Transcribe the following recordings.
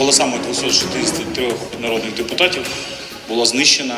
голосами 263 народних депутатів була знищена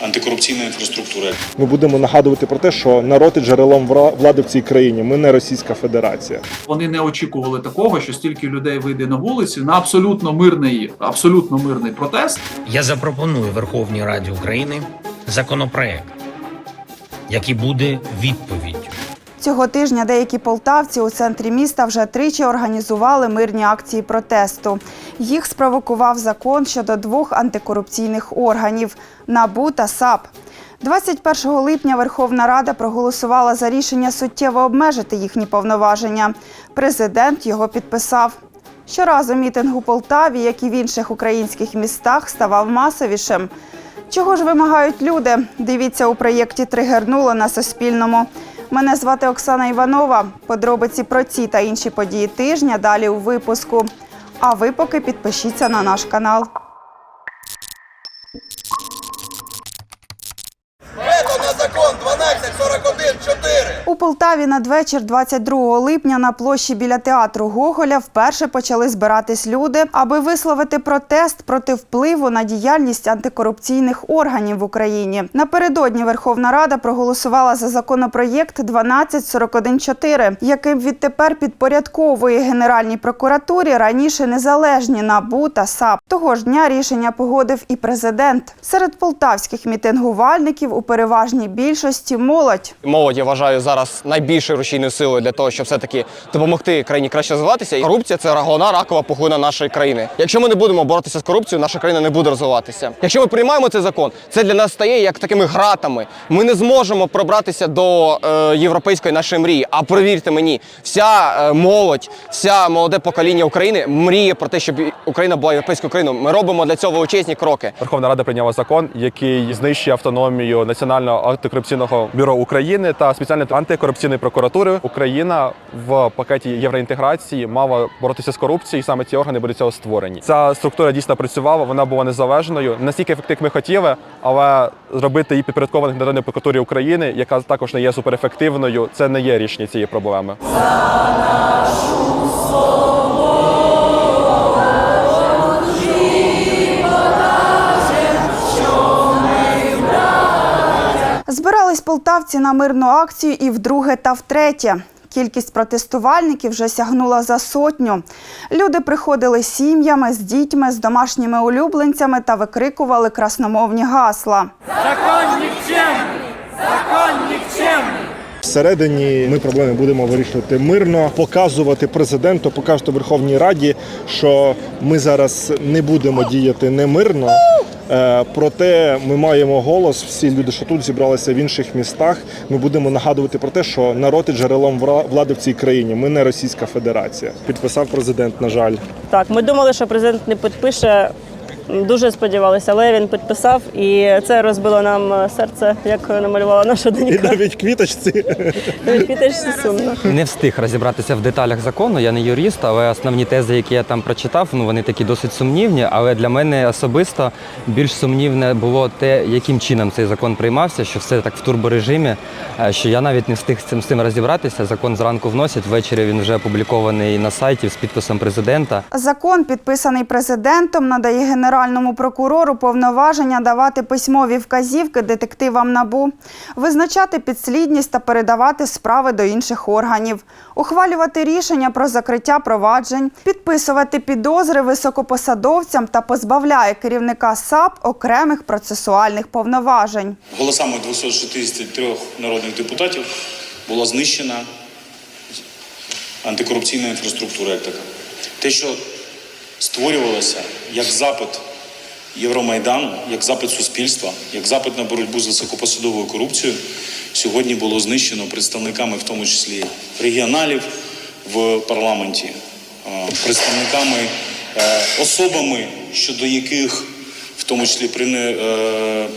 антикорупційна інфраструктура. Ми будемо нагадувати про те, що народ є джерелом влади в цій країні. Ми не Російська Федерація. Вони не очікували такого, що стільки людей вийде на вулиці на абсолютно мирний, абсолютно мирний протест. Я запропоную Верховній Раді України законопроект, який буде відповіддю Цього тижня деякі полтавці у центрі міста вже тричі організували мирні акції протесту. Їх спровокував закон щодо двох антикорупційних органів НАБУ та САП. 21 липня Верховна Рада проголосувала за рішення суттєво обмежити їхні повноваження. Президент його підписав. Щоразу мітинг у Полтаві, як і в інших українських містах, ставав масовішим. Чого ж вимагають люди? Дивіться у проєкті Тригернуло на Суспільному. Мене звати Оксана Іванова. Подробиці про ці та інші події тижня далі у випуску. А ви поки підпишіться на наш канал. Полтаві надвечір 22 липня на площі біля театру Гоголя вперше почали збиратись люди, аби висловити протест проти впливу на діяльність антикорупційних органів в Україні. Напередодні Верховна Рада проголосувала за законопроєкт 12414, яким відтепер підпорядковує Генеральній прокуратурі раніше незалежні НАБУ та САП. Того ж дня рішення погодив і президент. Серед полтавських мітингувальників у переважній більшості молодь. Молодь я вважаю зараз найбільшою рушійною силою для того, щоб все-таки допомогти країні краще розвиватися. І корупція це головна ракова пухлина нашої країни. Якщо ми не будемо боротися з корупцією, наша країна не буде розвиватися. Якщо ми приймаємо цей закон, це для нас стає як такими гратами. Ми не зможемо пробратися до е, європейської нашої мрії. А повірте мені, вся е, молодь, вся молоде покоління України мріє про те, щоб Україна була європейською країною. Ми робимо для цього величезні кроки. Верховна Рада прийняла закон, який знищує автономію Національного антикорупційного бюро України та спеціальної антикорупційної прокуратури. Україна в пакеті євроінтеграції мала боротися з корупцією. і Саме ці органи були цього створені. Ця структура дійсно працювала. Вона була незалежною, настільки ефективно, як ми хотіли, але зробити її підпорядкованих народної прокуратурі України, яка також не є суперефективною, це не є рішення цієї проблеми. Збирались полтавці на мирну акцію і вдруге та втретє. Кількість протестувальників вже сягнула за сотню. Люди приходили з сім'ями, з дітьми, з домашніми улюбленцями та викрикували красномовні гасла. Всередині ми проблеми будемо вирішувати мирно, показувати президенту, показувати Верховній Раді, що ми зараз не будемо діяти немирно. Е, Проте ми маємо голос. Всі люди, що тут зібралися в інших містах. Ми будемо нагадувати про те, що народ і джерелом влади в цій країні. Ми не Російська Федерація. Підписав президент. На жаль. Так, ми думали, що президент не підпише. Дуже сподівалися, але він підписав, і це розбило нам е, серце, як намалювала наша І донька. навіть квіточці. Навіть теж сумно. Не встиг розібратися в деталях закону. Я не юрист, але основні тези, які я там прочитав, ну вони такі досить сумнівні. Але для мене особисто більш сумнівне було те, яким чином цей закон приймався, що все так в турборежимі. е, Що я навіть не встиг з цим з цим розібратися. Закон зранку вносять. Ввечері він вже опублікований на сайті з підписом президента. Закон, підписаний президентом, надає генеральному прокурору повноваження давати письмові вказівки детективам НАБУ, визначати підслідність та передавати справи до інших органів, ухвалювати рішення про закриття проваджень, підписувати підозри високопосадовцям та позбавляє керівника САП окремих процесуальних повноважень. Голосами 263 народних депутатів була знищена антикорупційна інфраструктура як така. Те, що створювалося як запит Євромайдану, як запит суспільства, як запит на боротьбу з високопосадовою корупцією, сьогодні було знищено представниками, в тому числі регіоналів в парламенті, представниками, е, особами, щодо яких в тому числі при не- е,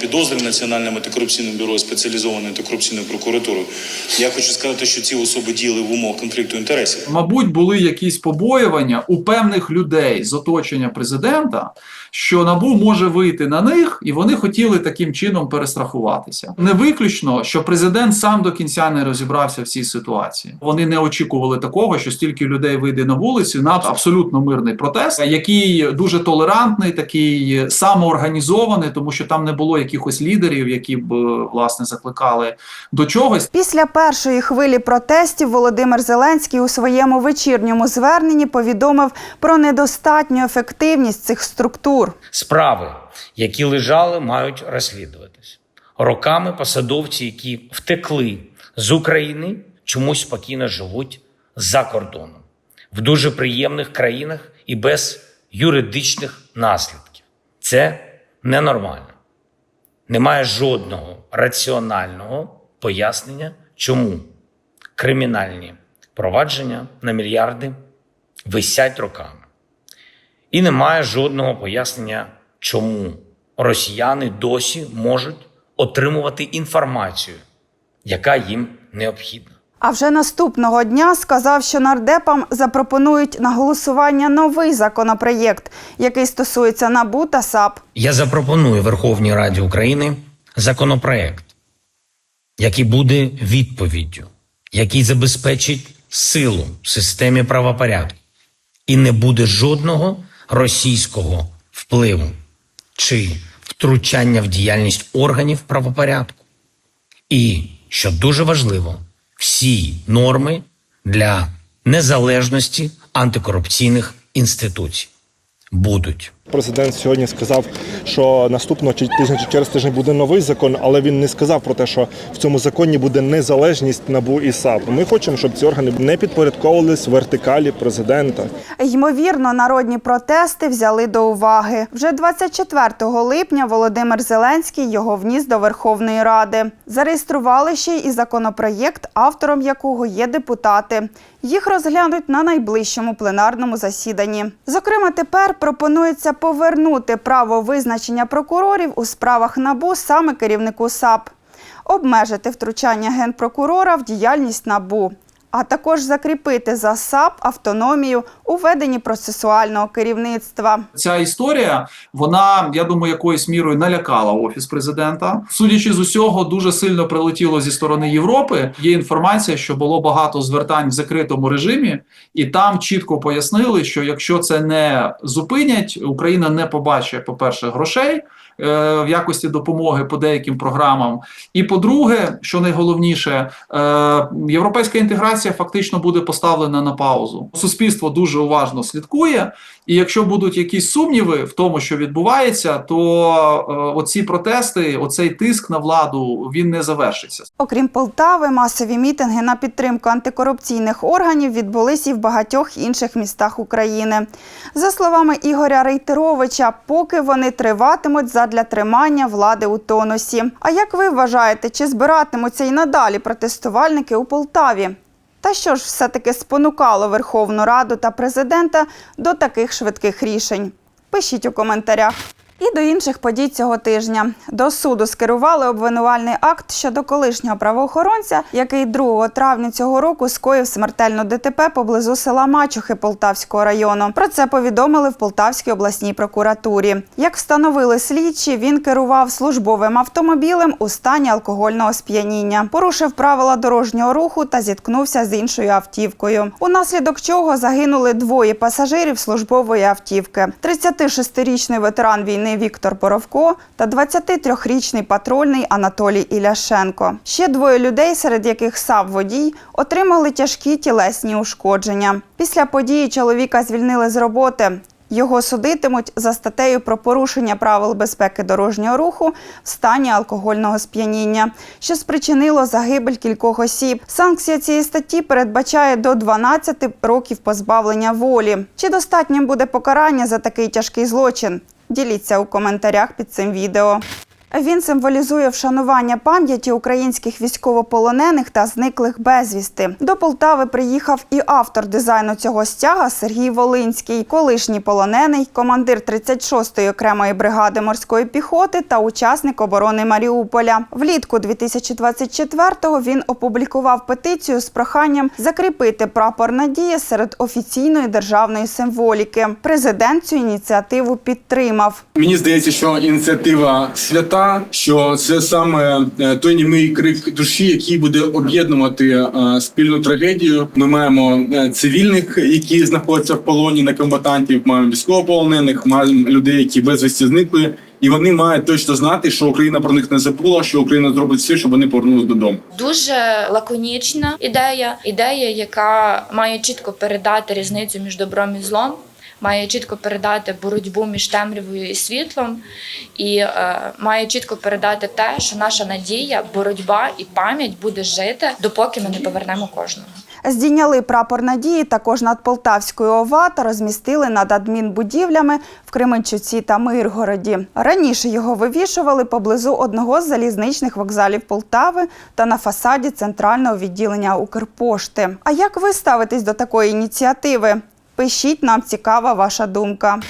підозри Національним антикорупційним бюро і спеціалізованою антикорупційною прокуратурою. Я хочу сказати, що ці особи діяли в умовах конфлікту інтересів. Мабуть, були якісь побоювання у певних людей з оточення президента, що набу може вийти на них, і вони хотіли таким чином перестрахуватися. Не виключно, що президент сам до кінця не розібрався в цій ситуації. Вони не очікували такого, що стільки людей вийде на вулицю на абсолютно мирний протест, який дуже толерантний, такий самоорганізований, тому що там не було якихось лідерів, які б власне закликали до чогось. Після першої хвилі протестів Володимир Зеленський у своєму вечірньому зверненні повідомив про недостатню ефективність цих структур. Справи, які лежали, мають розслідуватись. Роками посадовці, які втекли з України, чомусь спокійно живуть за кордоном в дуже приємних країнах і без юридичних наслідків. Це ненормально. Немає жодного раціонального пояснення, чому кримінальні провадження на мільярди висять роками. І немає жодного пояснення, чому росіяни досі можуть отримувати інформацію, яка їм необхідна. А вже наступного дня сказав, що нардепам запропонують на голосування новий законопроєкт, який стосується НАБУ та САП. Я запропоную Верховній Раді України законопроект, який буде відповіддю, який забезпечить силу в системі правопорядку, і не буде жодного російського впливу чи втручання в діяльність органів правопорядку. І, що дуже важливо, всі норми для незалежності антикорупційних інституцій будуть. Президент сьогодні сказав, що наступного тижня чи через тиждень буде новий закон, але він не сказав про те, що в цьому законі буде незалежність набу і САП. Ми хочемо, щоб ці органи не підпорядковувались вертикалі президента. Ймовірно, народні протести взяли до уваги. Вже 24 липня Володимир Зеленський його вніс до Верховної Ради. Зареєстрували ще й законопроєкт, автором якого є депутати. Їх розглянуть на найближчому пленарному засіданні. Зокрема, тепер пропонується повернути право визначення прокурорів у справах НАБУ саме керівнику САП, обмежити втручання генпрокурора в діяльність НАБУ а також закріпити за САП автономію у веденні процесуального керівництва. Ця історія, вона, я думаю, якоюсь мірою налякала офіс президента. Судячи з усього, дуже сильно прилетіло зі сторони Європи. Є інформація, що було багато звертань в закритому режимі, і там чітко пояснили, що якщо це не зупинять, Україна не побачить, по-перше, грошей е, в якості допомоги по деяким програмам. І по-друге, що найголовніше, е, європейська інтеграція фактично буде поставлена на паузу. Суспільство дуже уважно слідкує, і якщо будуть якісь сумніви в тому, що відбувається, то е, оці протести, оцей тиск на владу, він не завершиться. Окрім Полтави, масові мітинги на підтримку антикорупційних органів відбулись і в багатьох інших містах України. За словами Ігоря Рейтеровича, поки вони триватимуть задля тримання влади у тонусі. А як ви вважаєте, чи збиратимуться і надалі протестувальники у Полтаві? Та що ж все-таки спонукало Верховну Раду та президента до таких швидких рішень? Пишіть у коментарях. І до інших подій цього тижня до суду скерували обвинувальний акт щодо колишнього правоохоронця, який 2 травня цього року скоїв смертельну ДТП поблизу села Мачухи Полтавського району. Про це повідомили в Полтавській обласній прокуратурі. Як встановили слідчі, він керував службовим автомобілем у стані алкогольного сп'яніння, порушив правила дорожнього руху та зіткнувся з іншою автівкою. Унаслідок чого загинули двоє пасажирів службової автівки: 36-річний ветеран війни Віктор Боровко та 23-річний патрульний Анатолій Іляшенко. Ще двоє людей, серед яких сам водій, отримали тяжкі тілесні ушкодження. Після події чоловіка звільнили з роботи. Його судитимуть за статтею про порушення правил безпеки дорожнього руху в стані алкогольного сп'яніння, що спричинило загибель кількох осіб. Санкція цієї статті передбачає до 12 років позбавлення волі. Чи достатнім буде покарання за такий тяжкий злочин? Діліться у коментарях під цим відео. Він символізує вшанування пам'яті українських військовополонених та зниклих безвісти. До Полтави приїхав і автор дизайну цього стяга Сергій Волинський, колишній полонений, командир 36-ї окремої бригади морської піхоти та учасник оборони Маріуполя. Влітку 2024-го він опублікував петицію з проханням закріпити прапор надії серед офіційної державної символіки. Президент цю ініціативу підтримав. Мені здається, що ініціатива свята, що це саме е, той німий крик душі, який буде об'єднувати е, спільну трагедію. Ми маємо е, цивільних, які знаходяться в полоні на комбатантів, маємо військовополонених, маємо людей, які безвісті зникли, і вони мають точно знати, що Україна про них не забула, що Україна зробить все, щоб вони повернулися додому. Дуже лаконічна ідея, ідея, яка має чітко передати різницю між добром і злом, має чітко передати боротьбу між темрявою і світлом, і е, має чітко передати те, що наша надія, боротьба і пам'ять буде жити, допоки ми не повернемо кожного. Здійняли прапор надії також над Полтавською ОВА та розмістили над адмінбудівлями в Кременчуці та Миргороді. Раніше його вивішували поблизу одного з залізничних вокзалів Полтави та на фасаді центрального відділення Укрпошти. А як ви ставитесь до такої ініціативи? Пишіть нам цікава ваша думка.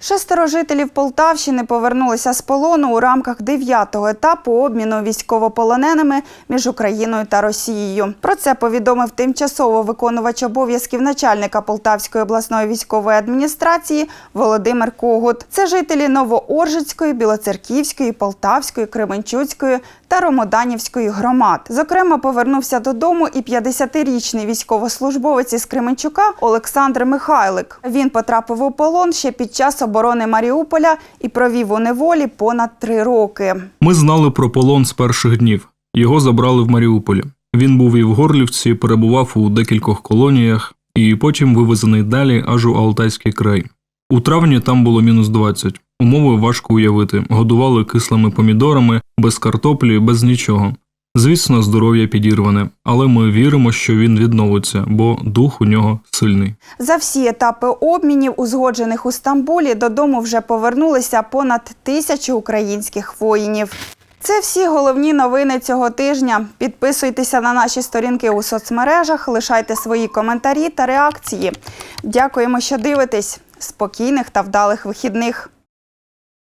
Шестеро жителів Полтавщини повернулися з полону у рамках дев'ятого етапу обміну військовополоненими між Україною та Росією. Про це повідомив тимчасово виконувач обов'язків начальника Полтавської обласної військової адміністрації Володимир Когут. Це жителі Новооржицької, Білоцерківської, Полтавської, Кременчуцької та Ромоданівської громад. Зокрема, повернувся додому і 50-річний військовослужбовець із Кременчука Олександр Михайлик. Він потрапив у полон ще під час оборони Маріуполя і провів у неволі понад три роки. Ми знали про полон з перших днів. Його забрали в Маріуполі. Він був і в Горлівці, перебував у декількох колоніях, і потім вивезений далі аж у Алтайський край. У травні там було мінус 20. Умови важко уявити. Годували кислими помідорами, без картоплі, без нічого. Звісно, здоров'я підірване, але ми віримо, що він відновиться, бо дух у нього сильний. За всі етапи обмінів, узгоджених у Стамбулі, додому вже повернулися понад тисячу українських воїнів. Це всі головні новини цього тижня. Підписуйтеся на наші сторінки у соцмережах, лишайте свої коментарі та реакції. Дякуємо, що дивитесь. Спокійних та вдалих вихідних.